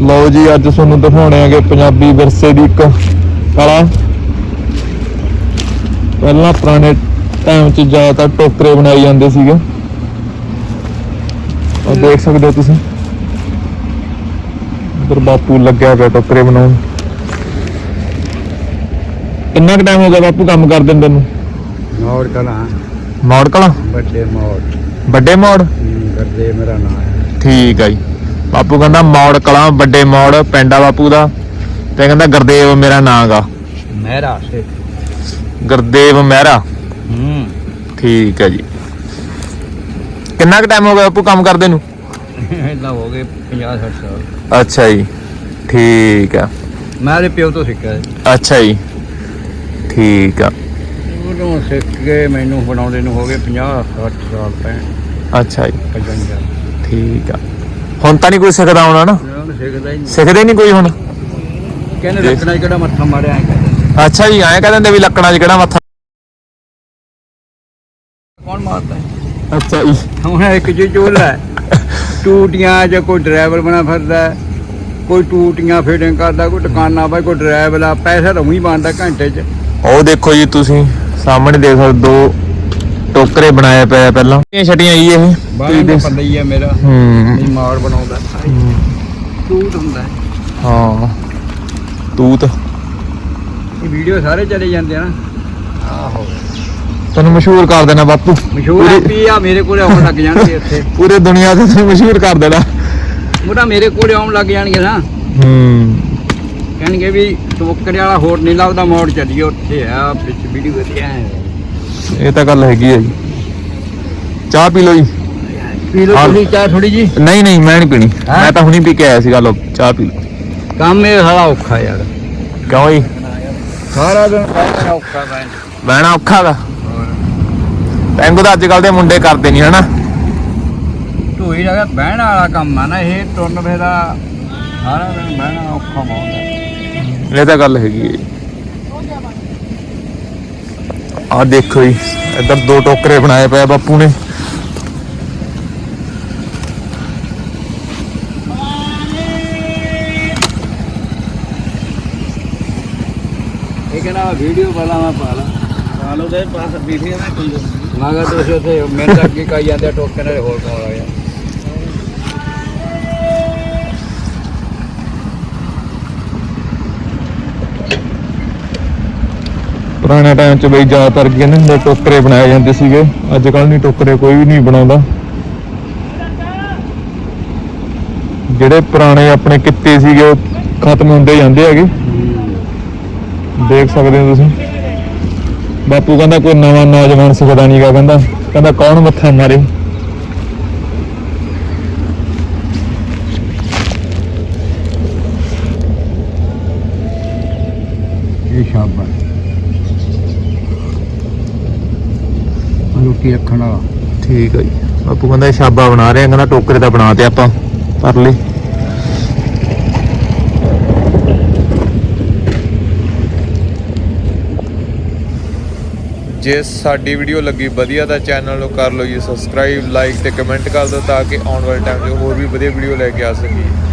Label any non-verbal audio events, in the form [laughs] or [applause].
ਲਓ ਜੀ ਅੱਜ ਤੁਹਾਨੂੰ ਦਿਖਾਉਣੇ ਆਗੇ ਪੰਜਾਬੀ ਵਿਰਸੇ ਦੀ ਇੱਕ ਕਲਾ। ਪਹਿਲਾਂ ਪੁਰਾਣੇ ਟਾਈਮ 'ਚ ਜ਼ਿਆਦਾਤਰ ਟੋਕਰੇ ਬਣਾਏ ਜਾਂਦੇ ਸੀਗੇ। ਉਹ ਦੇਖ ਸਕਦੇ ਹੋ ਤੁਸੀਂ। ਉਧਰ ਬਾਪੂ ਲੱਗਿਆ ਪਿਆ ਟੋਕਰੇ ਬਣਾਉਣ। ਕਿੰਨਾ ਕੁ ਟਾਈਮ ਹੋ ਗਿਆ ਬਾਪੂ ਕੰਮ ਕਰਦੇ ਨੂੰ? ਤੈਨੂੰ ਮੋੜ ਕਲਾ। ਮੌੜ ਕਲਾ? ਵੱਡੇ ਮੋੜ। ਵੱਡੇ ਮੌੜ? ਗੱਦੇ ਮੇਰਾ ਨਾਮ ਹੈ। ਠੀਕ ਆ ਜੀ। ਬਾਪੂ ਕਹਿੰਦਾ ਮੌੜ ਕਲਾਂ ਵੱਡੇ ਮੌੜ ਪਿੰਡ ਬਾਪੂ ਦਾ। ਤੇ ਕਹਿੰਦਾ ਗੁਰਦੇਵ ਮੇਰਾ ਨਾਂ ਗਾ ਮੇਰਾ ਸੇ ਗੁਰਦੇਵ ਮਹਿਰਾ। ਹੂੰ। ਠੀਕ ਹੈ ਜੀ। ਕਿੰਨਾ ਕੁ ਟਾਈਮ ਹੋ ਗਿਆ ਬਾਪੂ ਕੰਮ ਕਰਦੇ ਨੂੰ? ਇਦਾਂ ਹੋ ਗਏ 50 60 ਸਾਲ। ਅੱਛਾ ਜੀ। ਠੀਕ ਆ। ਮੈਂ ਤੇ ਪਿਓ ਤੋਂ ਸਿੱਖਿਆ ਹੈ। ਅੱਛਾ ਜੀ। ਠੀਕ ਆ। ਉਦੋਂ ਸਿੱਖ ਕੇ ਮੈਨੂੰ ਬਣਾਉਂਦੇ ਨੂੰ ਹੋ ਗਏ 50 60 ਸਾਲ ਪੈ ਅੱਛਾ ਜੀ। 55 ਠੀਕ ਆ। ਹੁਣ ਤਾਂ ਨਹੀਂ ਕੋਈ ਸਿੱਖਦਾ ਹੋਣਾ ਨਾ? ਸਿੱਖਦਾ ਹੀ ਨਹੀਂ। ਸਿੱਖਦੇ ਨਹੀਂ ਕੋਈ ਹੁਣ? ਕਹਿੰਦੇ। ਲੱਕੜਾਂ 'ਚ ਕਿਹੜਾ ਮੱਥਾ ਮਾਰਿਆ ਐ ਅੱਛਾ ਜੀ ਐਂ ਕਹਿੰਦੇ ਵੀ ਲੱਕੜਾਂ 'ਚ ਕਿਹੜਾ ਮੱਥਾ ਕੌਣ ਮਾਰਦਾ? ਅੱਛਾ ਜੀ। ਹੁਣ ਇੱਕ ਜੀ ਚੋਲਾ ਟੂਟੀਆਂ ਜਾਂ ਕੋਈ ਡਰਾਈਵਰ ਬਣਾ ਫਿਰਦਾ ਕੋਈ ਟੂਟੀਆਂ ਫਿਟਿੰਗ ਕਰਦਾ ਕੋਈ ਦੁਕਾਨਾਂ ਬਾਈ ਕੋਈ ਡਰਾਈਵਰ ਆ ਪੈਸਾ ਤਾਂ ਉਹੀ ਬਣਦਾ ਘੰਟੇ 'ਚ। ਉਹ ਦੇਖੋ ਜੀ ਤੁਸੀਂ ਸਾਹਮਣੇ ਦੇਖ ਸਕਦੇ ਦੋ ਟੋਕਰੇ ਬਣਾਏ ਪਏ ਪਹਿਲਾਂ। ਇਹ ਛਟੀਆਂ ਜੀ ਇਹ। ਬਾਹਰ ਦਾ ਪਤਾ ਹੀ ਹੈ ਮੇਰਾ। ਹੂੰ। ਨਹੀਂ ਮਾਰ ਬਣਾਉਂਦਾ। ਹੂੰ, ਟੂਟ ਹੁੰਦਾ। ਹੈ। ਹਾਂ ਤੂਤ। ਇਹ ਵੀਡੀਓ ਸਾਰੇ ਚਲੇ ਜਾਂਦੇ ਆ ਨਾ। ਆਹੋ। ਤੈਨੂੰ ਮਸ਼ਹੂਰ ਕਰ ਦੇਣਾ ਬਾਪੂ। ਮਸ਼ਹੂਰ ਪੂਰੀ- ਐਪੀ ਆ ਮੇਰੇ ਕੋਲੇ ਆਉਣ ਲੱਗ ਜਾਣਗੇ ਇੱਥੇ [laughs] ਪੂਰੇ ਦੁਨੀਆ ਤੇ ਤੈਨੂੰ ਮਸ਼ਹੂਰ ਕਰ ਦੇਣਾ। ਉਹਦਾ ਮੇਰੇ ਕੋਲੇ ਆਉਣ ਲੱਗ ਜਾਣਗੇ ਨਾ। ਹੂੰ। ਕਹਿਣਗੇ ਵੀ ਟੋਕਰੇ ਵਾਲਾ ਹੋਰ ਨਹੀਂ ਲੱਭਦਾ ਮੋੜ ਚੱਲੀਏ ਉੱਥੇ। ਆ ਵਿੱਚ ਵੀਡੀਓ ਵਧੀਆ ਹੈ। ਇਹ ਤਾਂ ਗੱਲ ਹੈਗੀ ਹੈ ਜੀ। ਚਾਹ ਪੀ ਲਓ ਜੀ। ਪੀ ਲਓ। ਤੁਸੀਂ ਚਾਹ ਥੋੜੀ ਜੀ। ਨਹੀਂ ਨਹੀਂ ਮੈਂ ਨਹੀਂ ਪੀਣੀ? ਮੈਂ ਤਾਂ ਹੁਣੀ ਪੀ ਕੇ ਆਇਆ ਸੀਗਾ ਲੋ ਚਾਹ ਪੀ ਲਓ। ਕੰਮ ਇਹ ਸਾਲਾ ਔਖਾ ਯਾਰ। ਕਿਉਂ ਜੀ? ਸਾਰਾ ਦਿਨ ਔਖਾ ਬਹਿਣਾ ਔਖਾ ਗਾ। ਟੈਂਗੋ ਤਾਂ ਅੱਜ ਕੱਲ ਦੇ ਮੁੰਡੇ ਕਰਦੇ ਨਹੀਂ ਹਨਾ? ਢੋਈ ਜਗ੍ਹਾ ਬਹਿਣ ਵਾਲਾ ਕੰਮ ਆ ਨਾ ਇਹ ਤੁਰਨ ਫੇਰਾ ਸਾਰਾ ਦਿਨ ਬਹਿਣਾ ਔਖਾ ਬਹੁਤ ਹੈ ਇਹ ਤਾਂ ਗੱਲ ਹੈਗੀ ਹੈ ਆਹ ਦੇਖੋ ਜੀ ਇੱਧਰ ਦੋ ਟੋਕਰੇ ਬਣਾਏ ਪਏ ਆ ਬਾਪੂ ਨੇ। ਇਹ ਕਹਿੰਦਾ ਵੀਡੀਓ ਵਾਲਾ ਮੈਂ ਪਾ ਲਾ। ਪਾ ਲਓ ਤੇ ਪਾਸ ਵੀਡੀਓ ਨਾ। ਕੋਈ ਮੈਂ ਕਿਹਾ ਤੁਸੀਂ ਉੱਥੇ ਮੇਰੇ ਤਾਂ ਅੱਗੇ ਕਹੀ ਜਾਂਦੇ ਆ, ਵਾਲੇ ਹੋਰ ਕੌਣ ਆ ਗਿਆ ਪੁਰਾਣੇ ਟਾਈਮ 'ਚ ਬਈ ਜ਼ਿਆਦਾਤਰ ਕਹਿੰਦੇ ਹੁੰਦੇ, ਟੋਕਰੇ ਬਣਾਏ ਜਾਂਦੇ ਸੀਗੇ। ਅੱਜ ਕੱਲ ਨਹੀਂ ਟੋਕਰੇ ਕੋਈ ਵੀ ਨਹੀਂ ਬਣਾਉਂਦਾ। ਜਿਹੜੇ ਪੁਰਾਣੇ ਆਪਣੇ ਕਿੱਤੇ ਸੀਗੇ, ਉਹ ਖਤਮ ਹੁੰਦੇ ਜਾਂਦੇ ਹੈਗੇ। ਦੇਖ ਸਕਦੇ ਹੋ ਤੁਸੀਂ। ਬਾਪੂ ਕਹਿੰਦਾ ਕੋਈ ਨਵਾਂ ਨੌਜਵਾਨ ਸਿੱਖਦਾ ਨਹੀਂਗਾ ਕਹਿੰਦਾ ਕਹਿੰਦਾ ਕੌਣ ਮੱਥਾ ਮਾਰੇ? ਇਹ ਸ਼ਾਬਾਸ਼। ਰੋਟੀ ਰੱਖਣ ਵਾਲਾ। ਠੀਕ ਹੈ ਜੀ। ਬਾਪੂ ਕਹਿੰਦਾ ਛਾਬਾ ਬਣਾ ਰਹੇ ਆ ਕਹਿੰਦਾ ਟੋਕਰੇ ਤਾਂ ਬਣਾ ਤੇ ਆਪਾਂ ਪਰ ਲਈ ਜੇ ਸਾਡੀ ਵੀਡੀਓ ਲੱਗੀ ਵਧੀਆ ਤਾਂ ਚੈਨਲ ਨੂੰ ਕਰ ਲਓ ਜੀ ਸਬਸਕ੍ਰਾਈਬ ਲਾਈਕ ਤੇ ਕਮੈਂਟ ਕਰ ਦਿਓ ਤਾਂ ਕਿ ਆਉਣ ਵਾਲੇ ਟਾਈਮ 'ਚ ਹੋਰ ਵੀ ਵਧੀਆ ਵੀਡੀਓ ਲੈ ਕੇ ਆ ਸਕੀਏ।